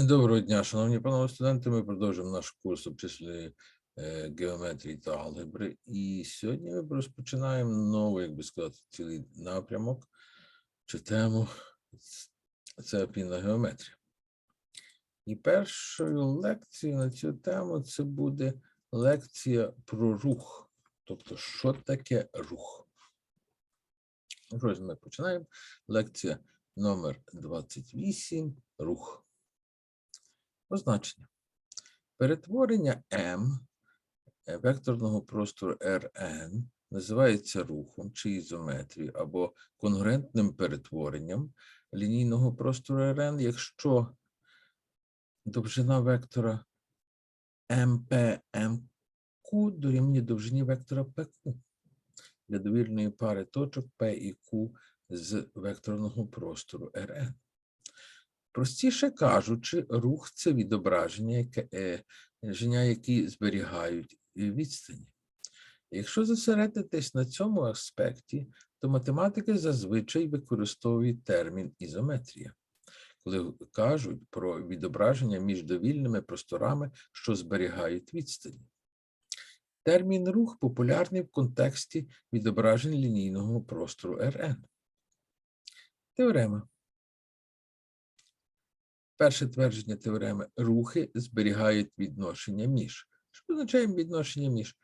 Доброго дня, шановні панове студенти. Ми продовжуємо наш курс е, геометрії та алгебри. І сьогодні ми розпочинаємо новий, як би сказати, цілий напрямок чи тему. Це опійна геометрія. І першою лекцією на цю тему це буде лекція про рух. Тобто, що таке рух? Ось ми починаємо. Лекція номер 28 рух. Означення. Перетворення М е, векторного простору Rn називається рухом чи ізометрією або конгруентним перетворенням лінійного простору Rn, якщо довжина вектора МПМQ дорівнює довжині вектора PQ для довільної пари точок P і Q з векторного простору Rn. Простіше кажучи, рух це відображення, е, ження, які зберігають відстані. Якщо зосередитись на цьому аспекті, то математики зазвичай використовують термін ізометрія, коли кажуть про відображення між довільними просторами, що зберігають відстані. Термін рух популярний в контексті відображень лінійного простору РН. Теорема. Перше твердження теореми рухи зберігають відношення між. Що означає відношення між?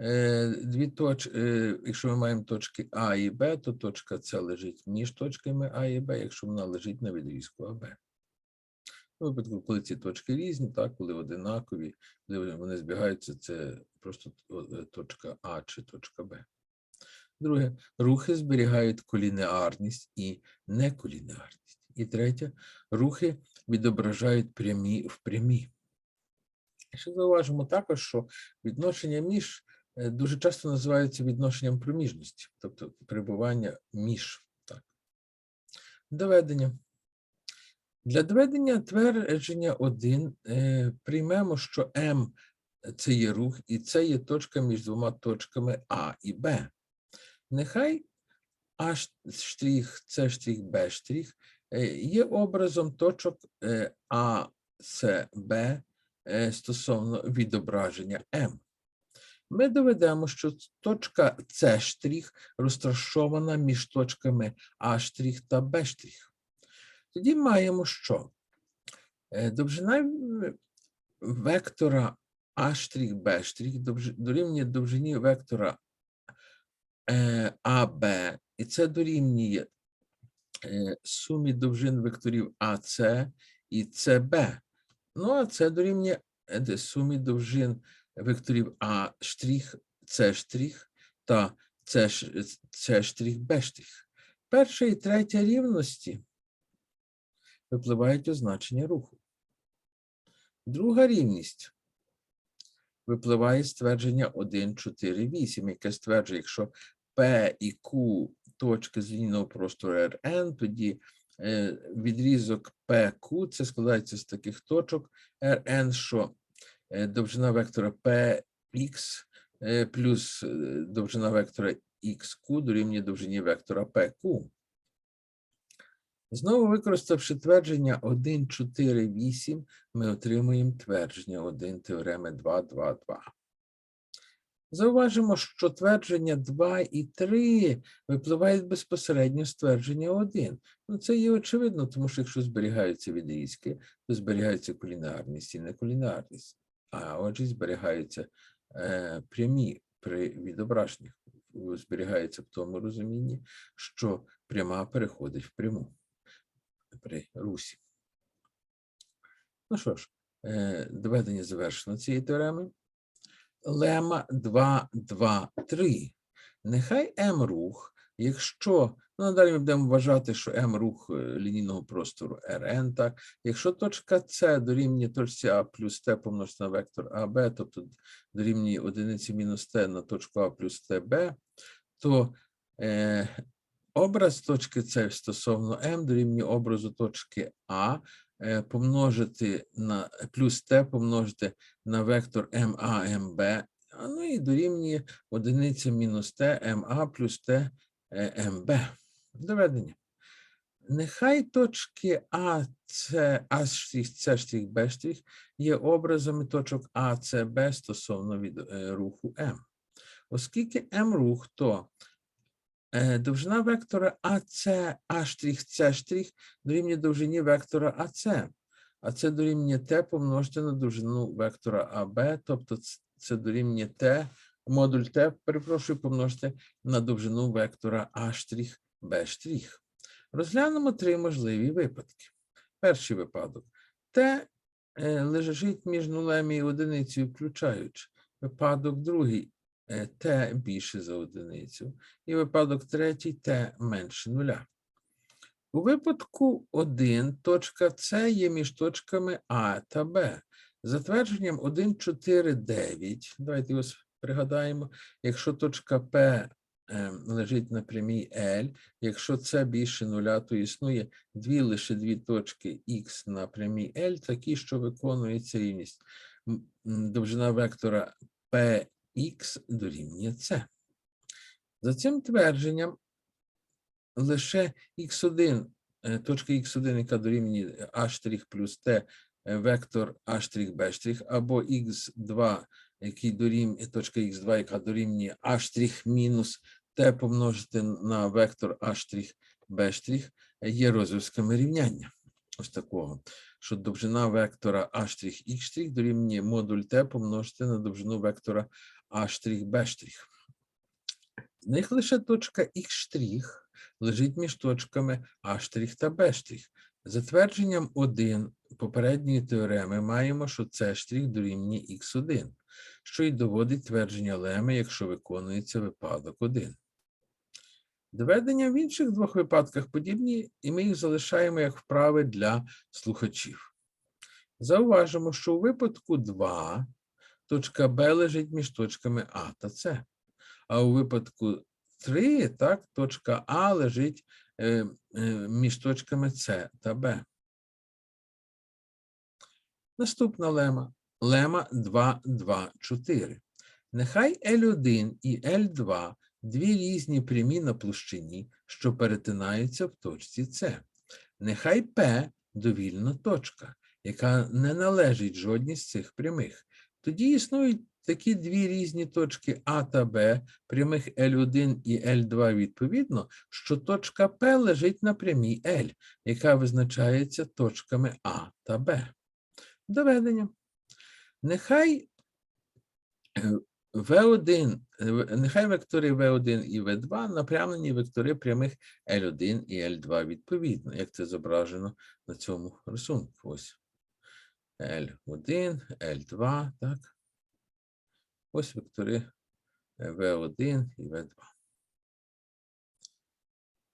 Е, Дві точ... е, Якщо ми маємо точки А і Б, то точка С лежить між точками А і Б, якщо вона лежить на відрізку АБ. У випадку, коли ці точки різні, так, коли одинакові, коли вони збігаються, це просто е, точка А чи точка Б. Друге, рухи зберігають колінеарність і неколінеарність. І третє, рухи відображають прямі в прямі. Ще зауважимо також, що відношення між е, дуже часто називається відношенням проміжності, тобто перебування між. Так. Доведення. Для доведення твердження 1 е, приймемо, що М це є рух, і це є точка між двома точками А і Б. Нехай А С штрих, Б штрих є образом точок е, А, С, Б е, стосовно відображення М. Ми доведемо, що точка С розташована між точками А та Б. Тоді маємо, що Е, довжина вектора А Б дорівнює довжині вектора е, АБ, і це дорівнює е, сумі довжин векторів АС і СБ. Ну, а це дорівнює е, сумі довжин векторів А С та С штрих. Перша і третя рівності випливають означення руху. Друга рівність випливає з твердження 1, 4, 8, яке стверджує, якщо P і Q точки з лінійного простору Rn, тоді е, відрізок PQ це складається з таких точок Rn, що е, довжина вектора Px е, плюс довжина вектора xq дорівнює довжині вектора PQ. Знову використавши твердження 1, 4, 8, ми отримуємо твердження 1 теореми 2, 2, 2. Зауважимо, що твердження 2 і 3 випливають безпосередньо з твердження 1. Ну, це є очевидно, тому що якщо зберігаються відрізки, то зберігається кулінарність і некулінарність. А отже, зберігаються е, прямі при відображеннях. Зберігається в тому розумінні, що пряма переходить в пряму при русі. Ну що ж, е, доведення завершено цієї теореми. Лема 2, 2, 3. Нехай М рух, якщо, ну надалі ми будемо вважати, що М рух е, лінійного простору Rn, так, якщо точка С дорівнює точці А плюс Т помножити на вектор АБ, тобто дорівнює одиниці мінус Т на точку А плюс ТБ, то е, образ точки С стосовно М дорівнює образу точки А помножити на плюс Т помножити на вектор МА, МБ, а ну і дорівнює одиниця мінус Т, МА плюс Т, е, МБ. Доведення. Нехай точки А, С, А штрих, С штрих, Б є образами точок А, С, Б стосовно від е, руху М. Оскільки М рух, то е, довжина вектора АС, А штрих, С дорівнює довжині вектора АС. А це дорівнює Т помножити на довжину вектора АБ, тобто це дорівнює Т, модуль Т, перепрошую, помножити на довжину вектора А штрих, Розглянемо три можливі випадки. Перший випадок. Т е, лежить між нулем і одиницею, включаючи. Випадок другий. Е, Т більше за одиницю. І випадок третій Т менше нуля. У випадку 1 точка С є між точками А та Б. За твердженням 1, 4, 9, давайте його пригадаємо, якщо точка П е, лежить на прямій L, якщо С більше нуля, то існує дві лише дві точки Х на прямій L, такі, що виконується рівність. Довжина вектора Px дорівнює С. За цим твердженням лише x1, е, точка x1, яка дорівнює a' плюс t, е, вектор b', або x2, який дорівнює, точка x2, яка дорівнює a' мінус t помножити на вектор b', є розв'язками рівняння. Ось такого, що довжина вектора a' дорівнює модуль t помножити на довжину вектора a' b'. В них лише точка Х' лежить між точками А' та Б'. За твердженням 1 попередньої теореми маємо, що С' дорівнює Х1, що й доводить твердження Леми, якщо виконується випадок 1. Доведення в інших двох випадках подібні, і ми їх залишаємо як вправи для слухачів. Зауважимо, що у випадку 2 точка Б лежить між точками А та С. А у випадку 3, так, точка А лежить е, е, між точками С та Б. Наступна лема. Лема 2, 2, 4. Нехай L1 і L2 дві різні прямі на площині, що перетинаються в точці С. Нехай P довільна точка, яка не належить жодній з цих прямих. Тоді існують такі дві різні точки А та Б, прямих L1 і L2 відповідно, що точка P лежить на прямій L, яка визначається точками А та Б. Доведення. Нехай е, V1, е, нехай вектори V1 і V2 напрямлені вектори прямих L1 і L2 відповідно, як це зображено на цьому рисунку. Ось L1, L2, так. Ось вектори е, V1 і V2.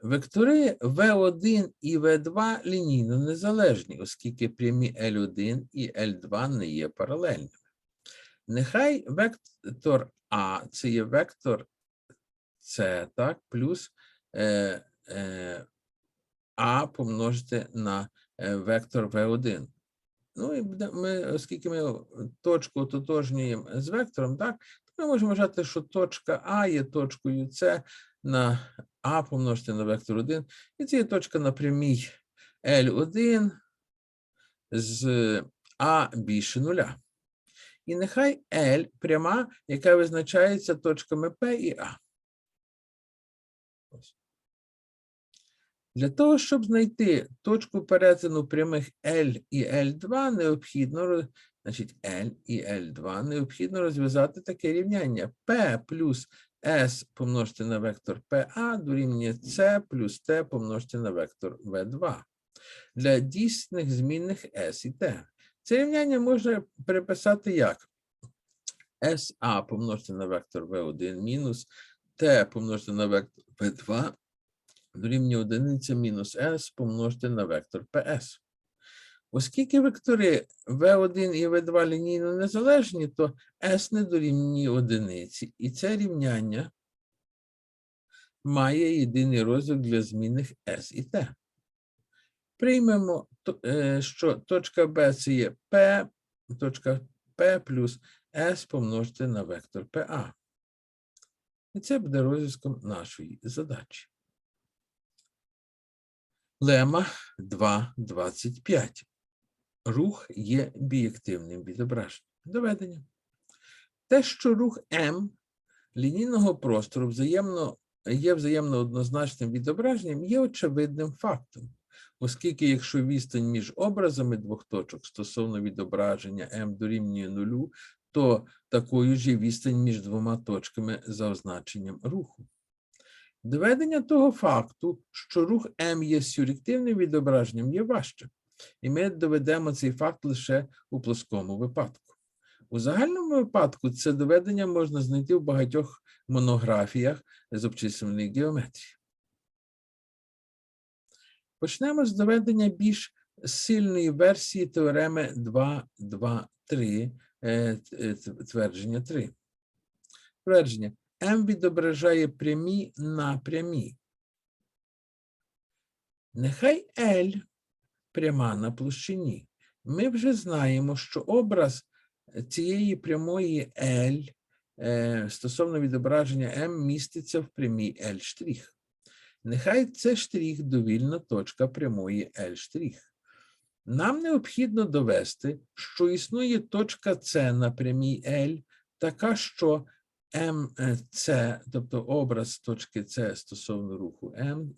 Вектори V1 і V2 лінійно незалежні, оскільки прямі L1 і L2 не є паралельними. Нехай вектор А це є вектор С, так, плюс е, е, А помножити на е, вектор V1. Ну і ми, оскільки ми точку ототожнюємо з вектором, так, то ми можемо вважати, що точка А є точкою С на А помножити на вектор 1, і це є точка на прямій L1 з А більше нуля. І нехай L пряма, яка визначається точками P і А. Ось. Для того, щоб знайти точку перетину прямих L і L2, необхідно, значить, L і L2 необхідно розв'язати таке рівняння. P плюс S помножити на вектор PA дорівнює C плюс T помножити на вектор V2 для дійсних змінних S і T. Це рівняння можна переписати як SA помножити на вектор V1 мінус T помножити на вектор V2 дорівнює одиниця мінус S помножити на вектор PS. Оскільки вектори V1 і V2 лінійно незалежні, то S не дорівнює одиниці. І це рівняння має єдиний розв'язок для змінних S і T. Приймемо, е, що точка B це є P, точка P плюс S помножити на вектор PA. І це буде розв'язком нашої задачі. Лема 2,25. Рух є бієктивним відображенням. Доведення. Те, що рух М лінійного простору взаємно, є взаємно однозначним відображенням, є очевидним фактом, оскільки якщо відстань між образами двох точок стосовно відображення М дорівнює нулю, то такою ж є відстань між двома точками за означенням руху. Доведення того факту, що рух М є сюрективним відображенням, є важче, і ми доведемо цей факт лише у плоскому випадку. У загальному випадку це доведення можна знайти в багатьох монографіях з обчислювальної геометрії. Почнемо з доведення більш сильної версії теореми 2, 2, 3, е, т- твердження 3. Твердження М відображає прямі на прямі. Нехай L пряма на площині. Ми вже знаємо, що образ цієї прямої L е, стосовно відображення M міститься в прямій L. Нехай це штрих довільна точка прямої L. Нам необхідно довести, що існує точка С на прямій L, така, що МЦ, тобто образ точки С стосовно руху М,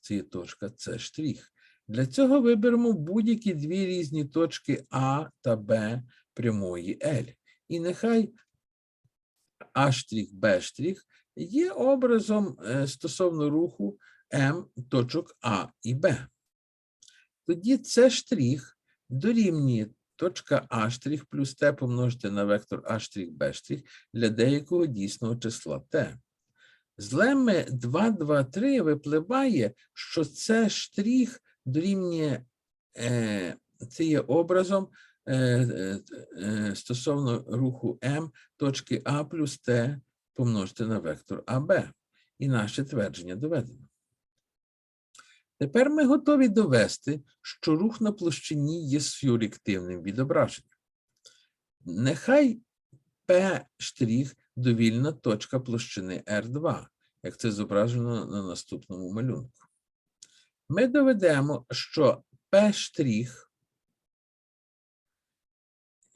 це є точка С штрих. Для цього виберемо будь-які дві різні точки А та Б прямої L. І нехай А штрих, Б штрих є образом е, стосовно руху М точок А і Б. Тоді С штрих дорівнює точка А плюс Т помножити на вектор А Б для деякого дійсного числа Т. З леми 2, 2, 3 випливає, що це штрих дорівнює, е, це є образом е, е, е, стосовно руху М точки А плюс Т помножити на вектор АБ. І наше твердження доведено. Тепер ми готові довести, що рух на площині є сюрективним відображенням. Нехай P' довільна точка площини R2, як це зображено на наступному малюнку. Ми доведемо, що P'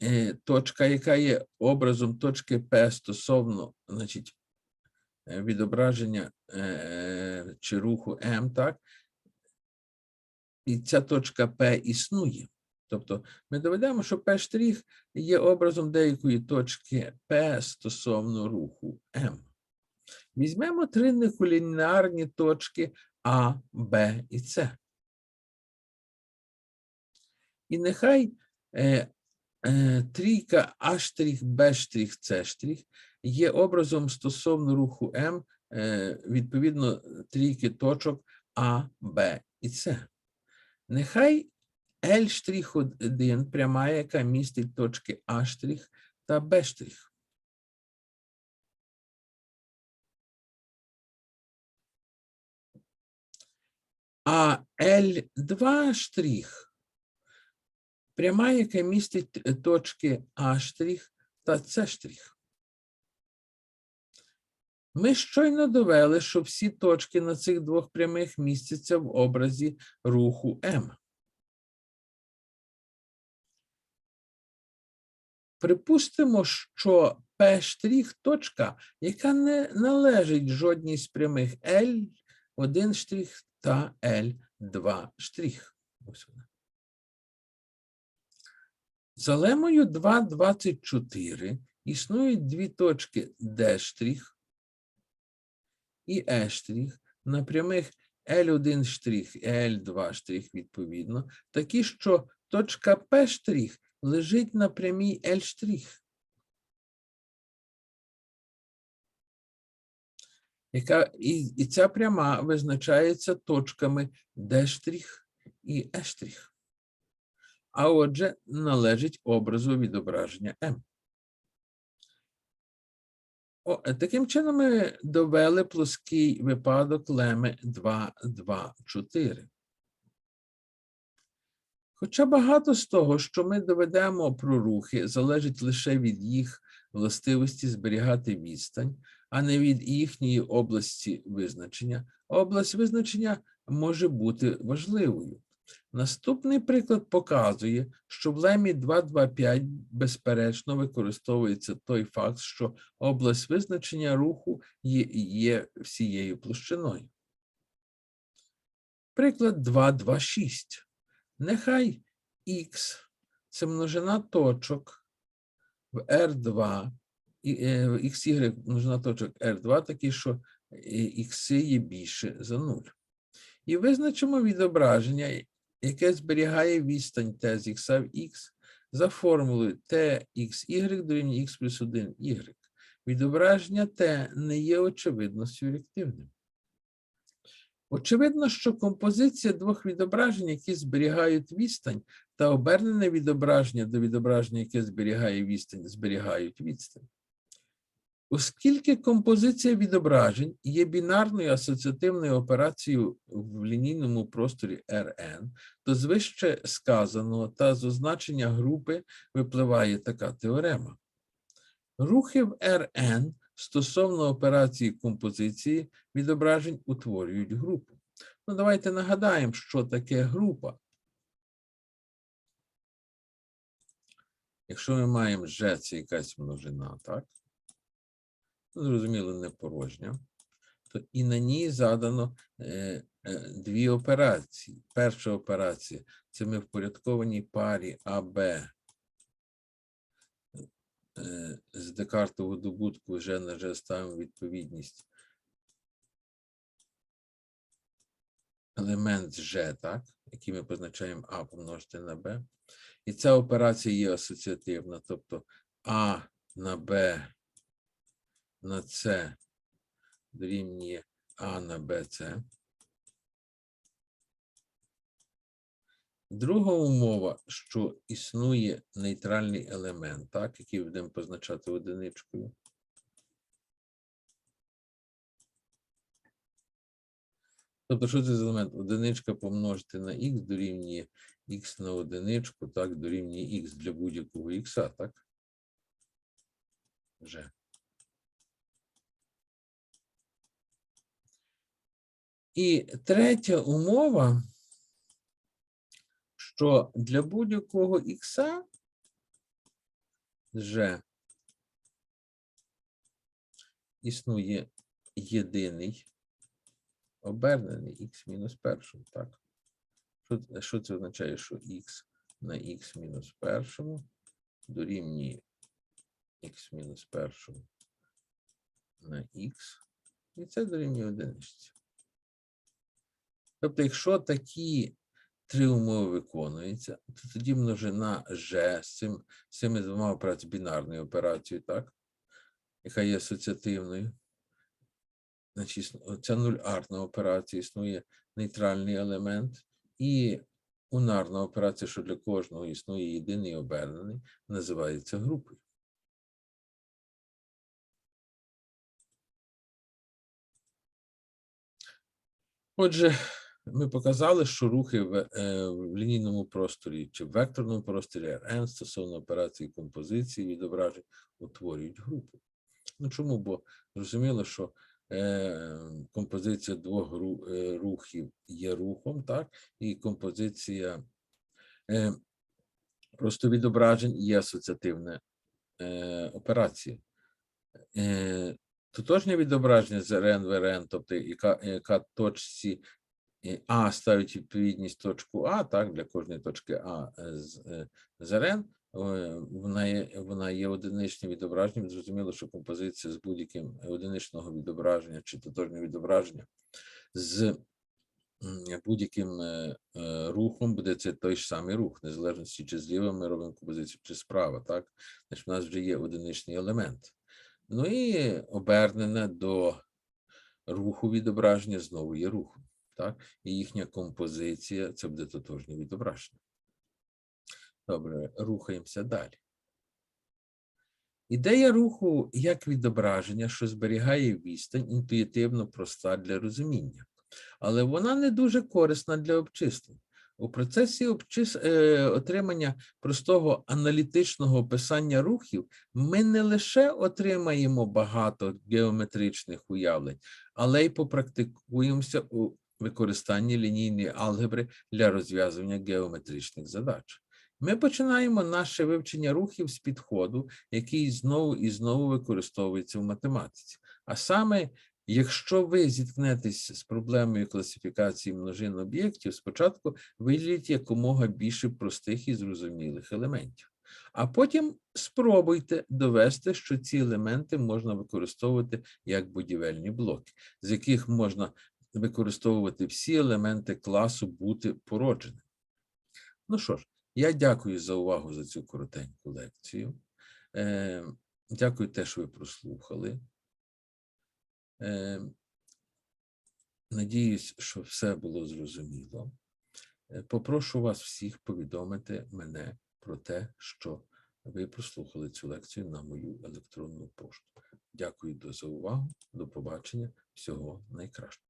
е, точка, яка є образом точки P стосовно значить, е, відображення е, чи руху M, так, і ця точка P існує. Тобто ми доведемо, що P' є образом деякої точки P стосовно руху M. Візьмемо три неколінарні точки А, Б і С. І нехай е, е, трійка А', Б', С' є образом стосовно руху М, е, відповідно трійки точок А, Б і С. Нехай L'1 пряма, яка містить точки А' та Б'. А L2 штрих пряма, яка містить точки А' та С'. Ми щойно довели, що всі точки на цих двох прямих містяться в образі руху М. Припустимо, що P' точка, яка не належить жодній з прямих L1 штрих та L2 штрих. Ось. За лемою 2,24 існують дві точки D' і E штрих на прямих L1 штрих і L2 штрих відповідно, такі, що точка P штрих лежить на прямій L штрих. Яка, і, і ця пряма визначається точками D штрих і E штрих. А отже, належить образу відображення M. О, таким чином ми довели плоский випадок леми 2, 2, 4. Хоча багато з того, що ми доведемо про рухи, залежить лише від їх властивості зберігати відстань, а не від їхньої області визначення. Область визначення може бути важливою. Наступний приклад показує, що в лемі 225 безперечно використовується той факт, що область визначення руху є, є всією площиною. Приклад 226. Нехай х це множина точок в R2, і е, xy множина точок R2 такі, що х є більше за 0. І визначимо відображення, яке зберігає відстань t з х в х за формулою txy дорівнює х плюс 1 y. Відображення t не є очевидно сюрективним. Очевидно, що композиція двох відображень, які зберігають відстань, та обернене відображення до відображення, яке зберігає відстань, зберігають відстань. Оскільки композиція відображень є бінарною асоціативною операцією в лінійному просторі Rn, то з вище сказаного та з означення групи випливає така теорема. Рухи в Rn стосовно операції композиції відображень утворюють групу. Ну, давайте нагадаємо, що таке група. Якщо ми маємо G, це якась множина, так? Зрозуміло, не порожня, то і на ній задано е, е, дві операції. Перша операція це ми в порядкованій парі АБ е, з Декартового добутку вже на G ставимо відповідність. Елемент G, так, який ми позначаємо А помножити на Б. І ця операція є асоціативна, тобто А на Б на С дорівнює А на БЦ. Друга умова, що існує нейтральний елемент, так, який будемо позначати одиничкою. Тобто, що це за елемент? Одиничка помножити на х дорівнює х на одиничку, так, дорівнює х для будь-якого х, так? Вже. І третя умова, що для будь-якого х вже існує єдиний обернений х мінус першому, так? Що, що це означає, що х на х мінус першому дорівнює х мінус першому на х, і це дорівнює одиничці. Тобто, якщо такі три умови виконуються, то тоді множина G з, цим, з цими двома операціями бінарною операцією, так, яка є асоціативною. Значить, ця нульарна операція існує нейтральний елемент, і унарна операція, що для кожного існує єдиний обернений, називається групою. Отже, ми показали, що рухи в, е, в лінійному просторі чи в векторному просторі Rn стосовно операції композиції відображень утворюють групу. Ну чому? Бо зрозуміло, що е, композиція двох гру, е, рухів є рухом, так, і композиція е, просто відображень є асоціативна е, операція. Е, Тотожнє відображення з РН в РН, тобто яка, яка точці А ставить відповідність точку А, так, для кожної точки А е, з, е, з РН, е, вона є, вона є одиничним відображенням. Зрозуміло, що композиція з будь-яким одиничного відображення чи тотожнього відображення з будь-яким рухом буде це той ж самий рух, незалежно чи зліва ми робимо композицію, чи справа, так? Значить, в нас вже є одиничний елемент. Ну і обернене до руху відображення знову є рухом. Так? І їхня композиція це буде тотожнє відображення. Добре, рухаємося далі. Ідея руху як відображення, що зберігає відстань, інтуїтивно проста для розуміння, але вона не дуже корисна для обчислень. У процесі обчис... е, отримання простого аналітичного описання рухів ми не лише отримаємо багато геометричних уявлень, але й попрактикуємося у використання лінійної алгебри для розв'язування геометричних задач. Ми починаємо наше вивчення рухів з підходу, який знову і знову використовується в математиці. А саме, якщо ви зіткнетесь з проблемою класифікації множин об'єктів, спочатку виділіть якомога більше простих і зрозумілих елементів. А потім спробуйте довести, що ці елементи можна використовувати як будівельні блоки, з яких можна використовувати всі елементи класу бути породженим. Ну що ж, я дякую за увагу за цю коротеньку лекцію. Е, дякую те, що ви прослухали. Е, надіюсь, що все було зрозуміло. Е, Попрошу вас всіх повідомити мене про те, що ви прослухали цю лекцію на мою електронну пошту. Дякую за увагу. До побачення. Всього найкращого.